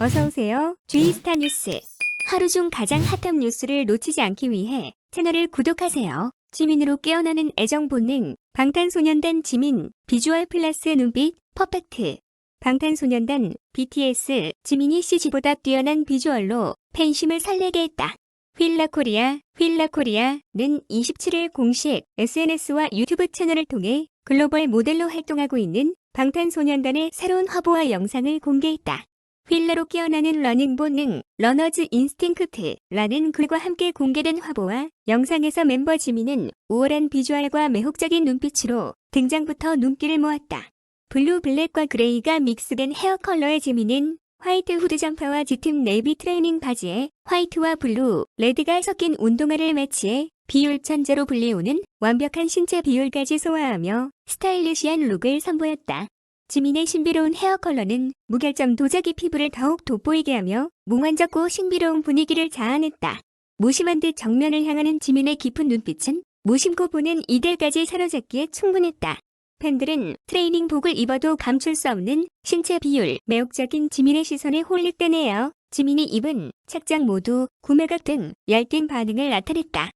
어서오세요. 주이스타 뉴스. 하루 중 가장 핫한 뉴스를 놓치지 않기 위해 채널을 구독하세요. 지민으로 깨어나는 애정 본능. 방탄소년단 지민. 비주얼 플러스 눈빛. 퍼펙트. 방탄소년단 BTS 지민이 CG보다 뛰어난 비주얼로 팬심을 설레게 했다. 휠라코리아, 휠라코리아는 27일 공식 SNS와 유튜브 채널을 통해 글로벌 모델로 활동하고 있는 방탄소년단의 새로운 화보와 영상을 공개했다. 휠라로 깨어나는 러닝 본능, 러너즈 인스팅크트라는 글과 함께 공개된 화보와 영상에서 멤버 지민은 우월한 비주얼과 매혹적인 눈빛으로 등장부터 눈길을 모았다. 블루 블랙과 그레이가 믹스된 헤어 컬러의 지민은 화이트 후드 점퍼와 짙은 네이비 트레이닝 바지에 화이트와 블루, 레드가 섞인 운동화를 매치해 비율 천재로 불리우는 완벽한 신체 비율까지 소화하며 스타일리시한 룩을 선보였다. 지민의 신비로운 헤어 컬러는 무결점 도자기 피부를 더욱 돋보이게 하며 몽환적고 신비로운 분위기를 자아냈다. 무심한 듯 정면을 향하는 지민의 깊은 눈빛은 무심코 보는 이들까지 사로잡기에 충분했다. 팬들은 트레이닝복을 입어도 감출 수 없는 신체 비율, 매혹적인 지민의 시선에 홀릭되네요. 지민이 입은 착장 모두 구매각 등 열띤 반응을 나타냈다.